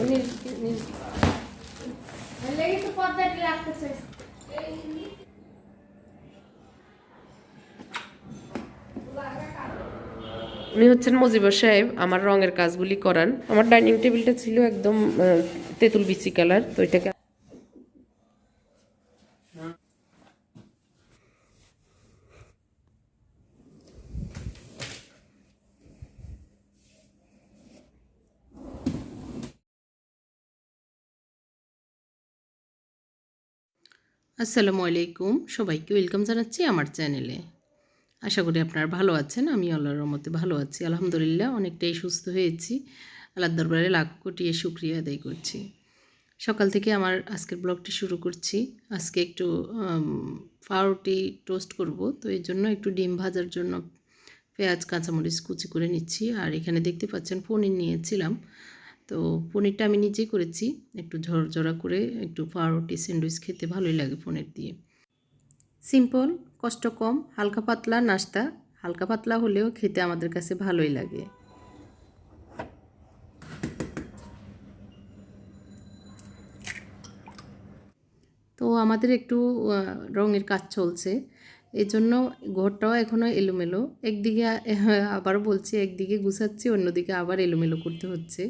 উনি হচ্ছেন মজিবর সাহেব, আমার রঙের কাজগুলি করান। আমার ডাইনিং টেবিলটা ছিল একদম তেঁতুল বিচি কালার, তো এটাকে আসসালামু আলাইকুম। সবাইকে ওয়েলকাম জানাচ্ছি আমার চ্যানেলে। আশা করি আপনারা ভালো আছেন, আমি আল্লাহর রহমতে ভালো আছি। আলহামদুলিল্লাহ, অনেকটাই সুস্থ হয়েছি। আল্লাহর দরবারে লাখ কোটিয়ে শুক্রিয়া আদায় করছি। সকাল থেকে আমার আজকের ব্লগটি শুরু করছি। আজকে একটু পাউরুটি টোস্ট করব, তো এই জন্য একটু ডিম ভাজার জন্য পেঁয়াজ, কাঁচামরিচ কুচি করে নিচ্ছি। আর এখানে দেখতে পাচ্ছেন, পনির নিয়েছিলাম। তো পনিরটা আমি নিজেই করেছি। একটু ঝরঝরা করে একটু পাউরুটি, স্যান্ডউইচ খেতে ভালোই লাগে পনির দিয়ে। সিম্পল, কষ্ট কম, হালকা পাতলা নাস্তা। হালকা পাতলা হলেও খেতে আমাদের কাছে ভালোই লাগে। তো আমাদের একটু রঙের কাজ চলছে। জন্য ঘরটাও এখনও এলোমেলো। একদিকে আবার বলছি, একদিকে গুছাচ্ছি, অন্যদিকে আবার এলোমেলো করতে হচ্ছে।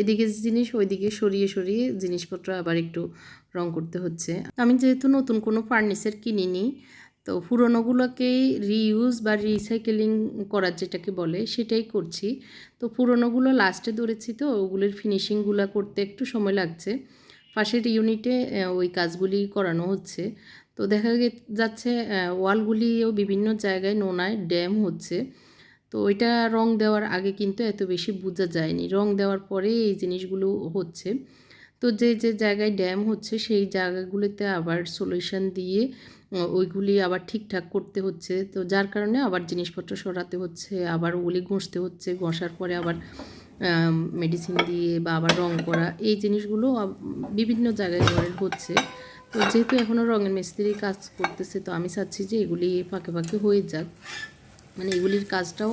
এদিকে জিনিস, ওইদিকে সরিয়ে সরিয়ে জিনিসপত্র আবার একটু রং করতে হচ্ছে। আমি যেহেতু নতুন কোনো ফার্নিচার কিনিনি, তো পুরোনোগুলোকেই রিইউজ বা রিসাইকেলিং করার যেটাকে বলে, সেটাই করছি। তো পুরোনোগুলো লাস্টে ধরেছি তো, ওগুলোর ফিনিশিংগুলো করতে একটু সময় লাগছে। পাশের ইউনিটে ওই কাজগুলি করানো হচ্ছে। তো দেখা যাচ্ছে ওয়ালগুলিও বিভিন্ন জায়গায় নোনায় ড্যাম হচ্ছে। তো এটা রং দেওয়ার আগে কিন্তু এত বেশি বোঝা যায়নি। রং দেওয়ার পরে এই জিনিসগুলো হচ্ছে। তো যে যে জায়গায় ড্যাম হচ্ছে, সেই জায়গাগুলোতে আবার সলিউশন দিয়ে ওইগুলি আবার ঠিকঠাক করতে হচ্ছে। তো যার কারণে আবার জিনিসপত্র সরাতে হচ্ছে, আবার ওগুলি ঘষতে হচ্ছে, ঘষার পরে আবার মেডিসিন দিয়ে বা আবার রং করা। এই জিনিসগুলো বিভিন্ন জায়গায় হচ্ছে। তো যেহেতু এখনও রঙের মিস্ত্রির কাজ করতেছে, তো আমি চাচ্ছি যে এগুলি ফাঁকে ফাঁকে হয়ে যাক। মানে এগুলির কাজটাও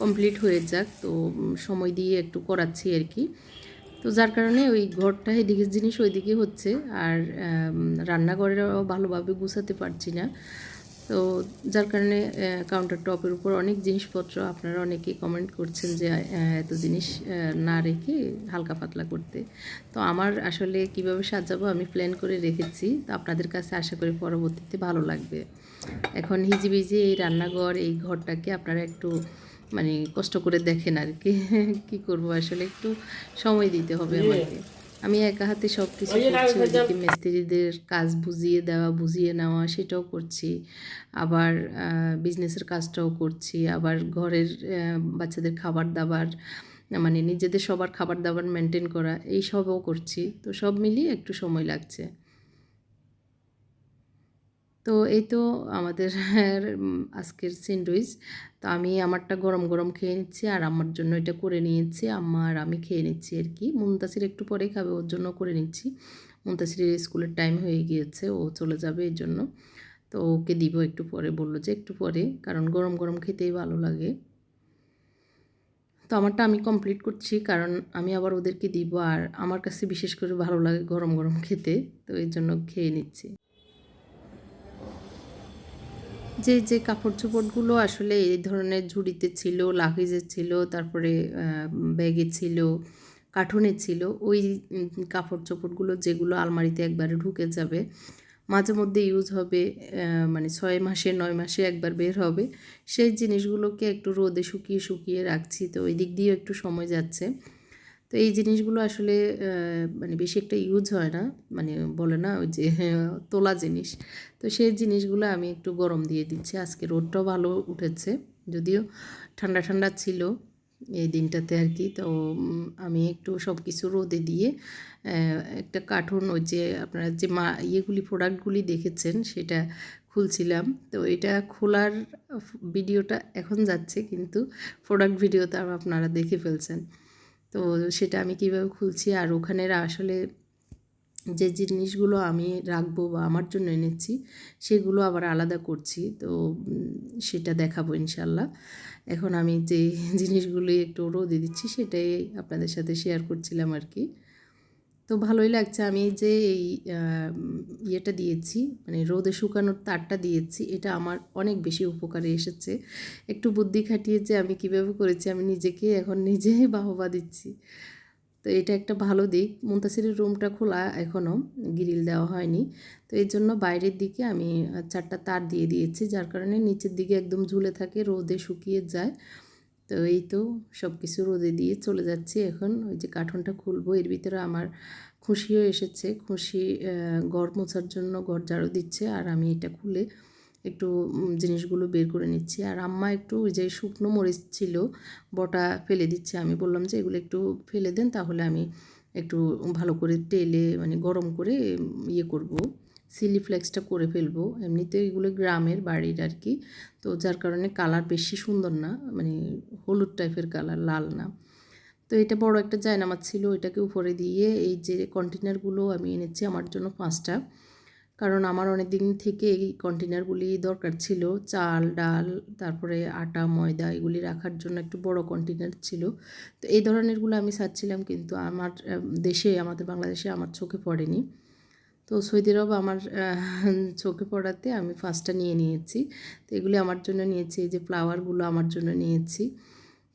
কমপ্লিট হয়ে যাক, তো সময় দিয়ে একটু করাচ্ছি আর কি। তো যার কারণে ওই ঘরটা এদিকে জিনিস ওইদিকে হচ্ছে, আর রান্নাঘরেরও ভালোভাবে গুছাতে পারছি না। তো যার কারণে কাউন্টার টপের উপর অনেক জিনিসপত্র আপনারা অনেকেই কমেন্ট করছেন যে এত জিনিস না রেখে হালকা পাতলা করতে। তো আমার আসলে কীভাবে সাজাবো আমি প্ল্যান করে রেখেছি। তো আপনাদের কাছে আশা করি পরবর্তীতে ভালো লাগবে। এখন হিজিবিজি এই রান্নাঘর এই ঘরটাকে আপনারা একটু মানে কষ্ট করে দেখেন আর কি কি করব আসলে একটু সময় দিতে হবে আমাকে। আমি একা হাতে সব কিছু করছি ওদেরকে মিস্ত্রিদের কাজ বুঝিয়ে দেওয়া বুঝিয়ে নেওয়া সেটাও করছি। আবার বিজনেসের কাজটাও করছি। আবার ঘরের বাচ্চাদের খাবার দাবার মানে নিজেদের সবার খাবার দাবার মেনটেন করা এই সবও করছি। তো সব মিলিয়ে একটু সময় লাগছে। তো এই তো আমাদের আজকের স্যান্ডউইচ। তো আমি আমারটা গরম গরম খেয়ে নিচ্ছি আর আমার জন্য এটা করে নিয়েছি। আমার আমি খেয়ে নিচ্ছি আর কি। মুনতাসির একটু পরেই খাবে, ওর জন্য করে নিচ্ছি। মুনতাসিরের স্কুলের টাইম হয়ে গিয়েছে, ও চলে যাবে এর জন্য। তো ওকে দিব একটু পরে, বলল যে একটু পরে, কারণ গরম গরম খেতেই ভালো লাগে। তো আমারটা আমি কমপ্লিট করছি, কারণ আমি আবার ওদেরকে দিব আর আমার কাছে বিশেষ করে ভালো লাগে গরম গরম খেতে। তো এই জন্য খেয়ে নিচ্ছি। যে যে কাপড় চোপড়গুলো আসলে এই ধরনের ঝুড়িতে ছিল, লাগেজে ছিল, তারপরে ব্যাগে ছিল, কার্টুনে ছিল, ওই কাপড় চোপড়গুলো যেগুলো আলমারিতে একবারে ঢুকে যাবে, মাঝে মধ্যে ইউজ হবে মানে ছয় মাসে, নয় মাসে একবার বের হবে, সেই জিনিসগুলোকে একটু রোদে শুকিয়ে শুকিয়ে রাখছি, তো ওই দিক দিয়েও একটু সময় যাচ্ছে। তো এই জিনিসগুলো আসলে মানে বেশি একটা ইউজ হয় না। মানে বলে না ওই যে তোলা জিনিস। তো সেই জিনিসগুলো আমি একটু গরম দিয়ে দিচ্ছি। আজকে রোদটাও ভালো উঠেছে, যদিও ঠান্ডা ঠান্ডা ছিল এই দিনটাতে আর কি। তো আমি একটু সব কিছু রোদে দিয়ে একটা কার্টুন ওই যে আপনারা যে মা, ইয়েগুলি প্রোডাক্টগুলি দেখেছেন সেটা খুলছিলাম। তো এটা খোলার ভিডিওটা এখন যাচ্ছে, কিন্তু প্রোডাক্ট ভিডিওটা আপনারা দেখে ফেলছেন। তো সেটা আমি কীভাবে খুলছি? আর ওখানের আসলে যে জিনিসগুলো আমি রাখব বা আমার জন্য এনেছি, সেগুলো আবার আলাদা করছি। তো সেটা দেখাবো ইনশাল্লাহ। এখন আমি যে জিনিসগুলি একটু রোদে দিচ্ছি, সেটাই আপনাদের সাথে শেয়ার করছিলাম আর কি। তো ভালোই লাগছে। আমি যে এই ইয়েটা দিয়েছি মানে রোদে শুকানোর তারটা দিয়েছি, এটা আমার অনেক বেশি উপকারে এসেছে। একটু বুদ্ধি খাটিয়ে যে আমি কীভাবে করেছি, আমি নিজেকে এখন নিজেই বাহবা দিচ্ছি। তো এটা একটা ভালো দিক। মুন্তাসিরের রুমটা খোলা এখনও, গ্রিল দেওয়া হয়নি। তো এই জন্য বাইরের দিকে আমি চারটা তার দিয়ে দিয়েছি, যার কারণে নিচের দিকে একদম ঝুলে থাকে, রোদে শুকিয়ে যায়। তো এই তো সব কিছু রোদে দিয়ে চলে যাচ্ছি এখন। ওই যে কার্টনটা খুলবো, এর ভিতরে আমার খুশিও এসেছে। খুশি ঘর মোছার জন্য ঘর ঝাড়ু দিচ্ছে আর আমি এটা খুলে একটু জিনিসগুলো বের করে নিচ্ছি। আর আম্মা একটু ওই যে শুকনো মরিচ ছিল, বটা ফেলে দিচ্ছে। আমি বললাম যে এগুলো একটু ফেলে দেন, তাহলে আমি একটু ভালো করে তেলে মানে গরম করে ইয়ে করব। সিলি ফ্লেক্সটা করে ফেলব। এমনিতে এগুলো গ্রামের বাড়ির আর কি তো যার কারণে কালার বেশি সুন্দর না মানে হলুদ টাইপের কালার লাল না। তো এটা বড় একটা জায়নামাজ ছিল এটাকে উপরে দিয়ে এই যে কন্টেনারগুলো আমি এনেছি আমার জন্য পাঁচটা। কারণ আমার অনেক দিন থেকে এই কন্টেনারগুলি দরকার ছিল। চাল, ডাল, তারপরে আটা, ময়দা এগুলি রাখার জন্য একটু বড় কন্টেনার ছিল। তো এই ধরনেরগুলো আমি চাচ্ছিলাম কিন্তু আমার দেশে, আমাদের বাংলাদেশে আমার চোখে পড়েনি। তো সৌদি আরব আমার চোখে পড়াতে আমি ফার্স্টটা নিয়ে নিয়েছি। তো এগুলি আমার জন্য নিয়েছি, এই যে ফ্লাওয়ারগুলো আমার জন্য নিয়েছি।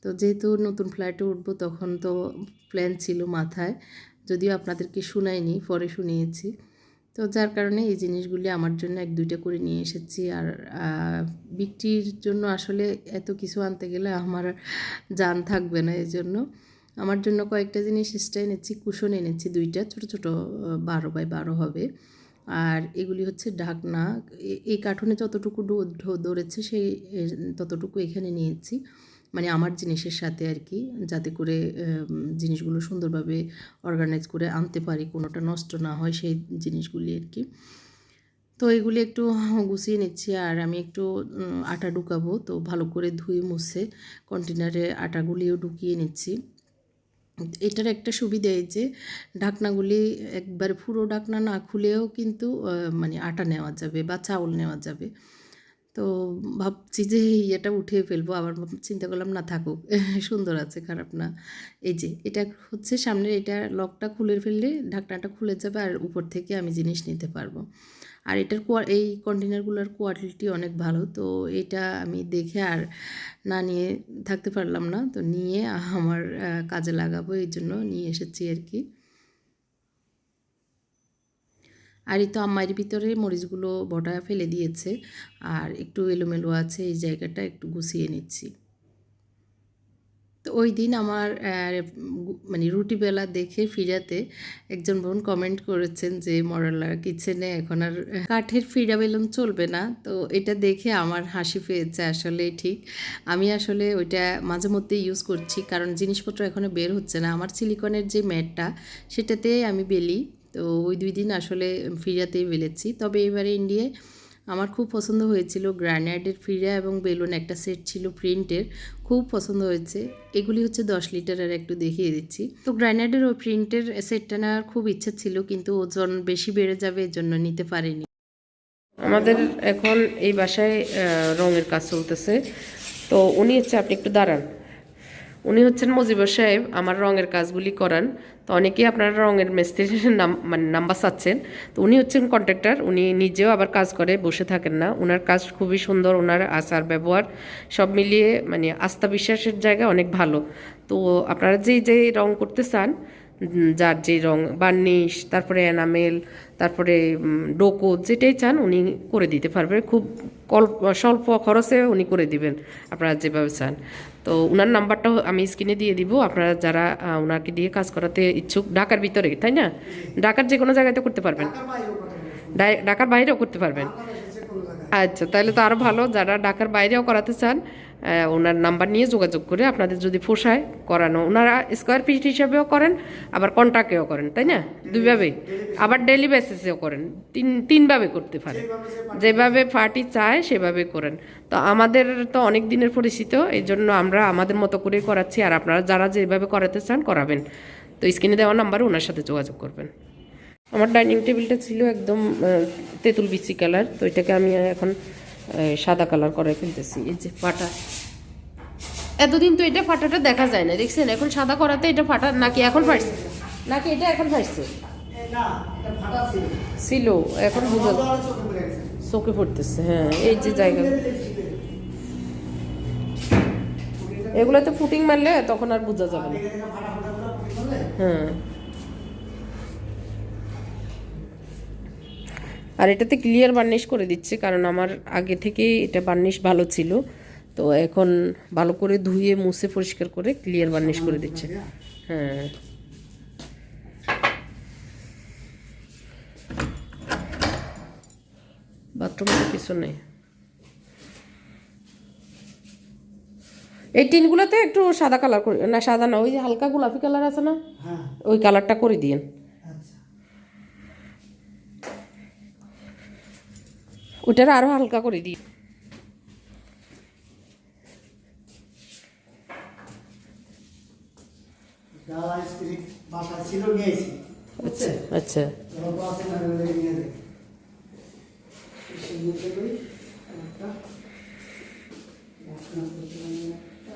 তো যেহেতু নতুন ফ্ল্যাটে উঠবো তখন তো প্ল্যান ছিল মাথায়, যদিও আপনাদেরকে শুনাইনি, পরে শুনিয়েছি। তো যার কারণে এই জিনিসগুলি আমার জন্য এক দুইটা করে নিয়ে এসেছি। আর বিক্রির জন্য আসলে এত কিছু আনতে গেলে আমার জান থাকবে না এই জন্য আমার জন্য কয়েকটা জিনিস এক্সট্রা এনেছি, কুশন এনেছি দুইটা, ছোট ছোট বারো বাই বারো হবে। আর এগুলি হচ্ছে ঢাকনা এই কার্টুনে যতটুকু ধরেছে সেই ততটুকু এখানে নিয়েছি। মানে আমার জিনিসের সাথে আর কি, যাতে করে জিনিসগুলো সুন্দরভাবে অর্গানাইজ করে আনতে পারি, কোনোটা নষ্ট না হয় সেই জিনিসগুলি আর কি। তো এগুলি একটু গুছিয়ে নিচ্ছি আর আমি একটু আটা ঢুকাবো। তো ভালো করে ধুয়ে মুছে কন্টেনারে আটাগুলিও ঢুকিয়ে নিচ্ছি। এটার একটা সুবিধা এই যে ঢাকনাগুলি একবার পুরো ঢাকনা না খুলেও কিন্তু মানে আটা নেওয়া যাবে বা চাউল নেওয়া যাবে। তো ভাবছি যে এটা উঠিয়ে ফেলব, আবার চিন্তা করলাম না থাকুক, সুন্দর আছে, খারাপ না। এই যে এটা হচ্ছে সামনের, এটা লকটা খুলে ফেললে ঢাকনাটা খুলে যাবে আর উপর থেকে আমি জিনিস নিতে পারব। আর এটার কোয়া, এই কন্টেনারগুলোর কোয়ালিটি অনেক ভালো। তো এটা আমি দেখে আর না নিয়ে থাকতে পারলাম না। তো নিয়ে আমার কাজে লাগাবো, এই জন্য নিয়ে এসেছি আর কি। আর এই তো আম্মাইয়ের ভিতরে মরিচগুলো বটা ফেলে দিয়েছে। আর একটু এলোমেলো আছে এই জায়গাটা, একটু গুছিয়ে নিচ্ছি। তো ওই দিন আমার মানে রুটি বেলা দেখে ফিরাতে একজন বোন কমেন্ট করেছেন যে, মরালার কিচেনে এখন আর কাঠের ফিরা বেলুন চলবে না। তো এটা দেখে আমার হাসি পেয়েছে আসলে ঠিক। আমি আসলে ওইটা মাঝে মধ্যে ইউজ করছি, কারণ জিনিসপত্র এখনও বের হচ্ছে না। আমার সিলিকনের যে ম্যাটটা সেটাতে আমি বেলি। তো ওই দুই দিন আসলে ফিরাতেই বেলেছি। তবে এবারে ইন্ডিয়ায় আমার খুব পছন্দ হয়েছিল গ্রানাইটের ফিরা এবং বেলুন একটা সেট ছিল প্রিন্টের, খুব পছন্দ হয়েছে। এগুলি হচ্ছে দশ লিটারের একটু দেখিয়ে দিচ্ছি। তো গ্রানাইটের ওই প্রিন্টের সেটটা নেওয়ার খুব ইচ্ছা ছিল, কিন্তু ওজন বেশি বেড়ে যাবে এর জন্য নিতে পারিনি। আমাদের এখন এই বাসায় রঙের কাজ চলতেছে। তো উনি হচ্ছে, আপনি একটু দাঁড়ান। উনি হচ্ছেন মুজিবর সাহেব, আমার রঙের কাজগুলি করান। তো অনেকেই আপনারা রঙের মিস্ত্রির নাম মানে নাম্বার চাচ্ছেন। তো উনি হচ্ছেন কন্ট্রাক্টর উনি নিজেও আবার কাজ করে, বসে থাকেন না। ওনার কাজ খুবই সুন্দর ওনার আচার, ব্যবহার সব মিলিয়ে মানে আস্থা বিশ্বাসের জায়গা অনেক ভালো। তো আপনারা যেই যেই রং করতে চান যার যে রং, বার্নিশ, তারপরে এনামেল, তারপরে ডোকো, যেটাই চান উনি করে দিতে পারবেন খুব কল্প স্বল্প খরচে উনি করে দিবেন, আপনারা যেভাবে চান। তো ওনার নাম্বারটা আমি স্ক্রিনে দিয়ে দিব। আপনারা যারা ওনাকে দিয়ে কাজ করাতে ইচ্ছুক ঢাকার ভিতরে তাই না? ঢাকার যে কোনো জায়গাতে করতে পারবেন। ঢাকার বাইরেও করতে পারবেন। আচ্ছা তাহলে তো আরও ভালো যারা ঢাকার বাইরেও করাতে চান ওনার নাম্বার নিয়ে যোগাযোগ করে আপনাদের যদি পোষায় করানো। ওনারা স্কোয়ার ফিট হিসাবেও করেন, আবার কন্ট্রাক্টেও করেন, তাই না? দুইভাবেই। আবার ডেলি বেসিসেও করেন। তিন, তিনভাবে করতে পারেন। যেভাবে পার্টি চায়, সেভাবে করেন। তো আমাদের তো অনেক দিনের পরিচিত, এই জন্য আমরা আমাদের মতো করেই করাচ্ছি, আর আপনারা যারা যেভাবে করাতে চান, করাবেন। তো স্ক্রিনে দেওয়া নাম্বারে ওনার সাথে যোগাযোগ করবেন। আমার ডাইনিং টেবিলটা ছিল একদম তেঁতুল বিচি কালার তো এটাকে আমি এখন সাদা কালার করে ফেলতেছি। এই যে পাটা এতদিন তো এটা ফাটাটা দেখা যায় না দেখছেন? এখন সাদা করাতে এটা ফাটা নাকি এখন ফাটছে? নাকি এটা এখন ফাটছে? না এটা ফাটা ছিল। ছিল এখন বোঝা চোখে পড়তেছে হ্যাঁ এই যে জায়গা। এগুলোতে ফুটিং মারলে তখন আর বোঝা যাবে না। ফাটা ফাটা হ্যাঁ। আর এটাতে ক্লিয়ার বার্নিশ করে দিচ্ছে কারণ আমার আগে থেকে এটা বার্নিশ ভালো ছিল। তো এখন ভালো করে ধুয়ে মুছে পরিষ্কার করে ক্লিয়ার বার্নিশ করে দিচ্ছে। হ্যাঁ। বাথরুমের কিছু নেই এই টিনগুলোতে একটু সাদা কালার করে না সাদা না ওই যে হালকা গোলাপি কালার আছে না? হ্যাঁ। ওই কালারটা করে দিয়েন। ওটার আরও হালকা করে দিই। বুঝছে আচ্ছা অল্প আছে না ওগুলো নিয়ে যাই সেই মধ্যে করি একটা একটা করতে পারি না একটা।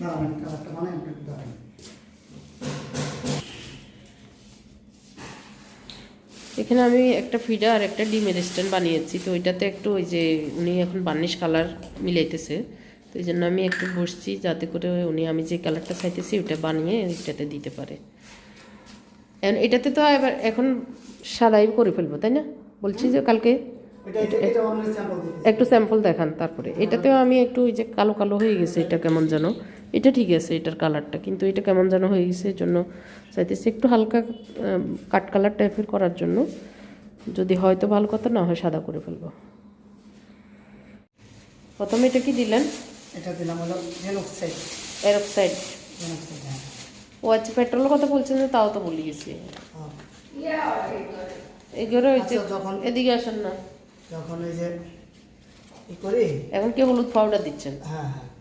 দাঁড়ান কালারটা বানাই একটু দাঁড়ান এখানে আমি একটা ফিডা আর একটা ডিমের স্ট্যান্ড বানিয়েছি তো ওইটাতে একটু ওই যে উনি এখন বার্নিশ কালার মিলাইতেছে তো এই জন্য আমি একটু বসছি যাতে করে উনি আমি যে কালারটা চাইতেছি ওইটা বানিয়ে ওইটাতে দিতে পারে। এখন এটাতে তো এবার এখন সাদাই করে ফেলব তাই না? বলছি যে কালকে একটু স্যাম্পল দেখান তারপরে। এটাতেও আমি একটু ওই যে কালো কালো হয়ে গেছে এটা কেমন যেন। এটা ঠিক আছে এটার কালারটা কিন্তু এটা কেমন যেন হয়ে গেছে এর জন্য চাইতেছি একটু হালকা কাট কালার টাইপের করার জন্য। যদি হয়তো ভালো কথা না হয় সাদা করে ফেলব। প্রথমে এটা কি দিলেন? এটা দিলাম হলো এরক্সাইড হ্যাঁ। ও আচ্ছা পেট্রোলের কথা বলছেন যে তাও তো বলে গেছি। হ্যাঁ। এগুলো আচ্ছা, যখন- এদিকে আসেন না। যখন ওই যে করি এখন কি হলুদ পাউডার দিচ্ছেন? হ্যাঁ হ্যাঁ।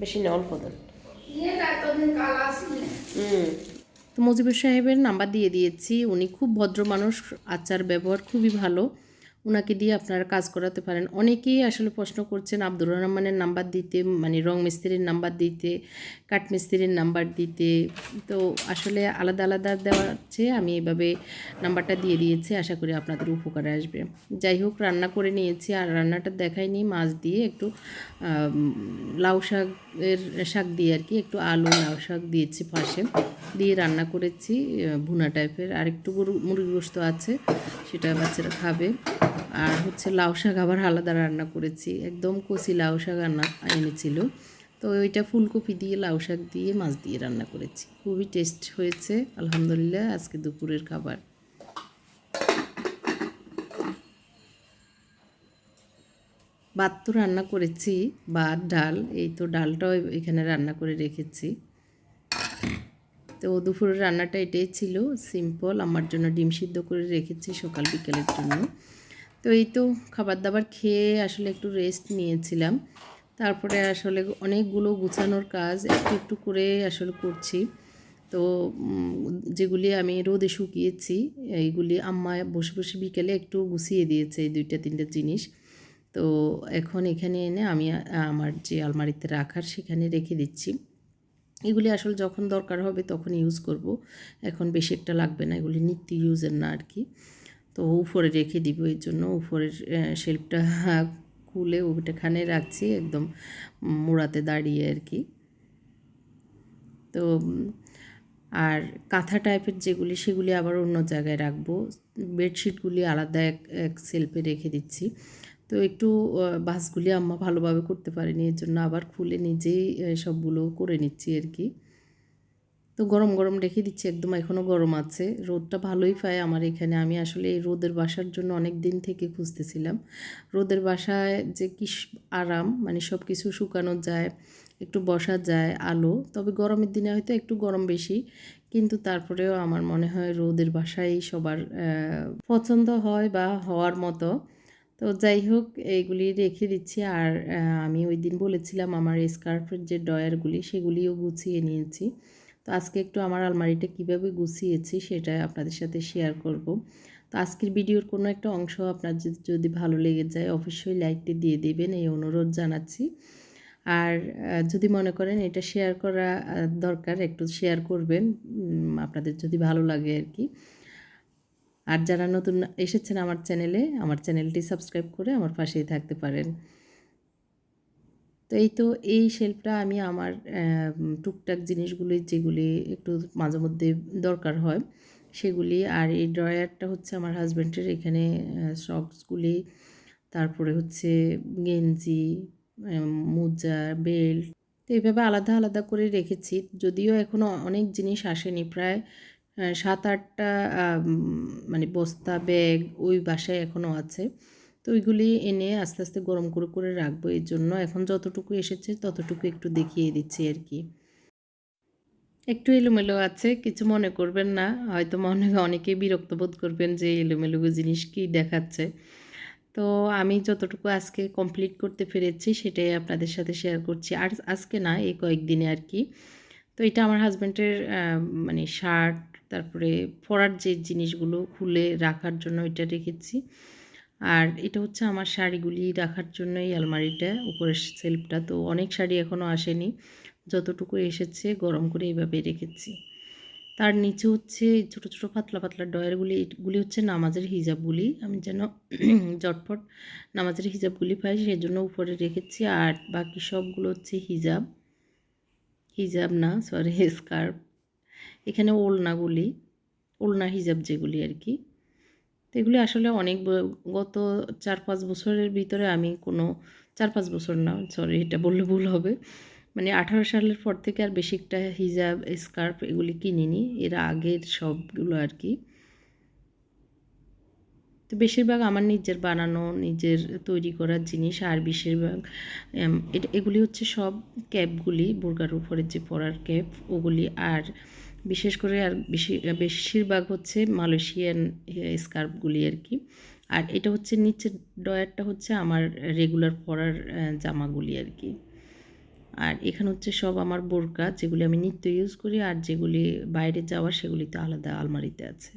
বেশি না অল্প দেন তো মুজিবুর সাহেবের নাম্বার দিয়ে দিয়েছি। উনি খুব ভদ্র মানুষ আচার ব্যবহার খুবই ভালো। ওনাকে দিয়ে আপনারা কাজ করাতে পারেন। অনেকেই আসলে প্রশ্ন করছেন, আব্দুর রহমানের নাম্বার দিতে মানে রং মিস্ত্রির নাম্বার দিতে, কাঠ মিস্ত্রির নাম্বার দিতে। তো আসলে আলাদা আলাদা দেওয়ার চেয়ে আমি এভাবে নাম্বারটা দিয়ে দিয়েছি, আশা করি আপনাদের উপকারে আসবে। যাই হোক, রান্না করে নিয়েছি, আর রান্নাটা দেখাইনি মাছ দিয়ে একটু লাউ শাকের শাক দিয়ে আর কি, একটু আলু, লাউ শাক দিয়েছি পাশে। দিয়ে রান্না করেছি ভুনা টাইপের আর একটু গরু মুরগি গোস্ত আছে, সেটা বাচ্চারা খাবে। আর হচ্ছে লাউ শাক আবার আলাদা রান্না করেছি। একদম কচি লাউ শাক রান্না এনেছিল। তো ওইটা ফুলকপি দিয়ে, লাউ শাক দিয়ে, মাছ দিয়ে রান্না করেছি। খুবই টেস্ট হয়েছে, আলহামদুলিল্লাহ, আজকে দুপুরের খাবার। ভাত তো রান্না করেছি, ভাত, ডাল, এই তো ডালটাও এখানে রান্না করে রেখেছি। তো দুপুরের রান্নাটা এটাই ছিল সিম্পল আমার জন্য ডিম সিদ্ধ করে রেখেছি সকাল বিকেলের জন্য। তো এই তো খাবার দাবার খেয়ে আসলে একটু রেস্ট নিয়েছিলাম। তারপরে আসলে অনেকগুলো গুছানোর কাজ একটু একটু করে আসলে করছি। তো যেগুলি আমি রোদে শুকিয়েছি, এইগুলি আম্মা বসে বসে বিকেলে একটু গুছিয়ে দিয়েছে এই দুইটা, তিনটা জিনিস। তো এখন এখানে এনে আমি আমার যে আলমারিতে রাখার সেখানে রেখে দিচ্ছি। এগুলি আসলে যখন দরকার হবে তখন ইউজ করব। এখন বেশি একটা লাগবে না, এগুলি নিত্য ইউজের না আর কি। তো উপরে রেখে দিব, এর জন্য উপরের শেল্ফটা খুলে ওটাখানে রাখছি একদম মোড়াতে দাঁড়িয়ে আর কি। তো, আর কাঁথা টাইপের যেগুলি, সেগুলি আবার অন্য জায়গায় রাখব। বেডশিটগুলি আলাদা এক এক সেলফে রেখে দিচ্ছি। তো একটু বাসগুলি আম্মা ভালোভাবে করতে পারেনি, এর জন্য আবার খুলে নিজেই সবগুলো করে নিচ্ছি আর কি। তো গরম গরম রেখে দিচ্ছি। একদম এখনও গরম আছে। রোদটা ভালোই পায় আমার এখানে। আমি আসলে এই রোদের বাসার জন্য অনেক দিন থেকে খুঁজতেছিলাম। রোদের বাসায় যে কি আরাম মানে সব কিছু শুকানো যায়, একটু বসা যায়, আলো। তবে গরমের দিনে হয়তো একটু গরম বেশি। কিন্তু তারপরেও আমার মনে হয় রোদের বাসায় সবার পছন্দ হয় বা হওয়ার মতো। তো যাই হোক এইগুলি রেখে দিচ্ছি। আর আমি ওই দিন বলেছিলাম আমার স্কার্ফের যে ডয়ারগুলি সেগুলিও গুছিয়ে নিয়েছি। তো আজকে একটু আমার আলমারিটা কীভাবে গুছিয়েছি সেটা আপনাদের সাথে শেয়ার করব। তো আজকের ভিডিওর কোনো একটা অংশ আপনার যদি- ভালো লেগে যায় অবশ্যই লাইকটি দিয়ে দেবেন, এই অনুরোধ জানাচ্ছি। আর যদি মনে করেন এটা শেয়ার করা দরকার, একটু শেয়ার করবেন আপনাদের যদি ভালো লাগে আর কি। আর যারা নতুন এসেছেন আমার চ্যানেলে আমার চ্যানেলটি সাবস্ক্রাইব করে আমার পাশেই থাকতে পারেন। এই তো এই শেল্ফটা আমি আমার টুকটাক জিনিসগুলি যেগুলি একটু মাঝে মধ্যে দরকার হয়, সেগুলি। আর এই ড্রয়ারটা হচ্ছে আমার হাজব্যান্ডের এখানে সক্সগুলি তারপরে হচ্ছে গেঞ্জি মোজা বেল্ট তো এইভাবে আলাদা আলাদা করে রেখেছি। যদিও এখনও অনেক জিনিস আসেনি, প্রায় সাত আটটা মানে বস্তা, ব্যাগ ওই বাসায় এখনও আছে। তো ওইগুলি এনে আস্তে আস্তে গরম করে করে রাখব এর জন্য। এখন যতটুকু এসেছে ততটুকু একটু দেখিয়ে দিচ্ছি আর কি। একটু এলোমেলো আছে, কিছু মনে করবেন না। হয়তো মনে অনেকেই বিরক্ত বোধ করবেন যে এলোমেলো জিনিস কি দেখাচ্ছে। তো আমি যতটুকু আজকে কমপ্লিট করতে পেরেছি সেটাই আপনাদের সাথে শেয়ার করছি। আর আজকে না, এই কয়েকদিনে আর কি। তো এটা আমার হাজব্যান্ডের মানে শার্ট তারপরে পরার যে জিনিসগুলো খুলে রাখার জন্য এটা রেখেছি। আর এটা হচ্ছে আমার শাড়িগুলি রাখার জন্য এই আলমারিটা, উপরের সেলফটা। তো অনেক শাড়ি এখনও আসেনি। যতটুকু এসেছে গরম করে এইভাবে রেখেছি। তার নিচে হচ্ছে ছোট ছোট পাতলা পাতলা ডয়ারগুলি এগুলি হচ্ছে নামাজের হিজাবগুলি। আমি যেন জটফট নামাজের হিজাবগুলি পাই সেই জন্য উপরে রেখেছি। আর বাকি সবগুলো হচ্ছে হিজাব। হিজাব না সরি স্কার্ফ এখানে ওলনাগুলি, ওলনা হিজাব যেগুলি আর কি। তো এগুলি আসলে অনেক গত চার পাঁচ বছরের ভিতরে আমি কোনো চার পাঁচ বছর না সরি এটা বললে ভুল হবে। মানে আঠারো সালের পর থেকে আর বেশি একটা হিজাব স্কার্ফ এগুলি কিনিনি। এর আগের সবগুলো আর কি। তো বেশিরভাগ আমার নিজের বানানো, নিজের তৈরি করার জিনিস, আর বেশিরভাগ এটা, এগুলি হচ্ছে সব ক্যাপগুলি বোরগার উপরে যে পরার ক্যাপ, ওগুলি আর বিশেষ করে আর বেশি, বেশিরভাগ হচ্ছে মালয়েশিয়ান স্কার্ফগুলি আর কি। আর এটা হচ্ছে নিচের ডয়ারটা হচ্ছে আমার রেগুলার পরার জামাগুলি আর কি। আর এখানে হচ্ছে সব আমার বোরকা, যেগুলি আমি নিত্য ইউজ করি, আর যেগুলি বাইরে যাওয়ার সেগুলি তো আলাদা আলমারিতে আছে।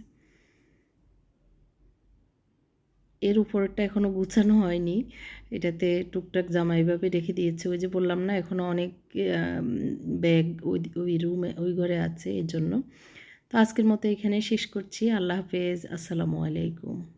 এর উপরটা এখনও গুছানো হয়নি। এটাতে টুকটাক জামা এইভাবে রেখে দিয়েছে। ওই যে বললাম না এখনও অনেক ব্যাগ ওই ওই রুমে, ওই ঘরে আছে এর জন্য। তো আজকের মতো এখানে শেষ করছি। আল্লাহ হাফেজ। আসসালামু আলাইকুম।